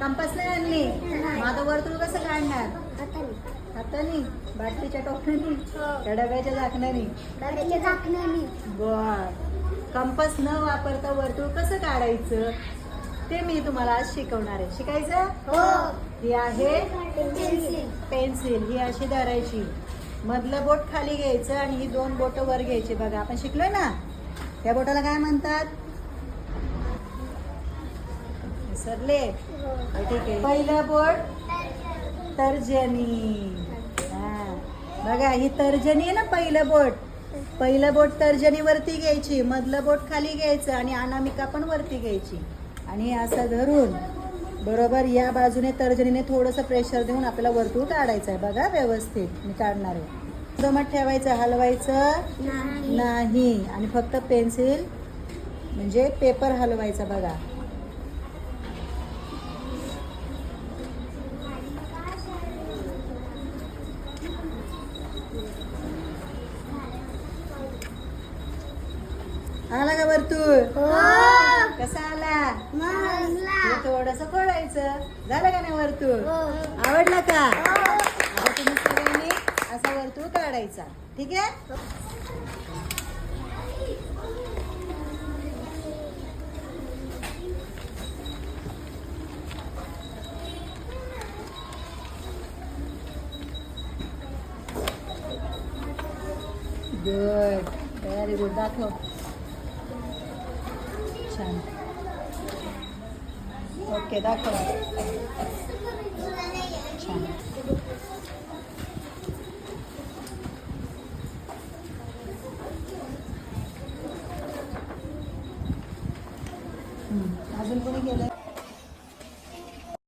Compass नाही आणली. आता वर्तुळ कसं काढणार? हाताने. बाटलीच्या टोपण्याने? हो. त्या डब्याच्या झाकण्याने? बर. कंपास न वापरता वर्तुळ कसं काढायचं? ते मी तुम्हाला आज शिकवणार आहे. शिकायचं? हो. ही आहे पेन्सिल. पेन्सिल. ही अशी धरायची. मधलं बोट खाली घ्यायचं आणि ही दोन बोट वर घ्यायची. बघा आपण शिकलोय ना? त्या बोटाला काय म्हणतात? विसरले. हो, ठीक आहे. पहिलं बोट तर्जनी. हा. बघा ही तर्जनी आहे ना पहिलं बोट. पहिलं बोट तर्जनीवरती घ्यायची मधलं बोट खाली घ्यायचं आणि अनामिका पण वरती घ्यायची. आणि असं धरून बरोबर या बाजूने तर्जनीने थोडंसं प्रेशर देऊन आपल्याला वर्तुळ काढायचं आहे. बघा व्यवस्थित. मी काढणार आहे. जमत ठेवायचं हलवायचं नाही. आणि फक्त पेन्सिल म्हणजे पेपर हलवायचा बघा. आला का वर्तुळ हो. कसा आला? हे थोडस खोडायचं. झालं का नाही वर्तुळ हो. आवडलं का? आता तुम्ही सगळ्यांनी असा वर्तुळ काढायचा. ठीक आहे? गुड. व्हेरी गुड दाखव. छान. ओके दाखवा. छान. अजून कोणी गेलं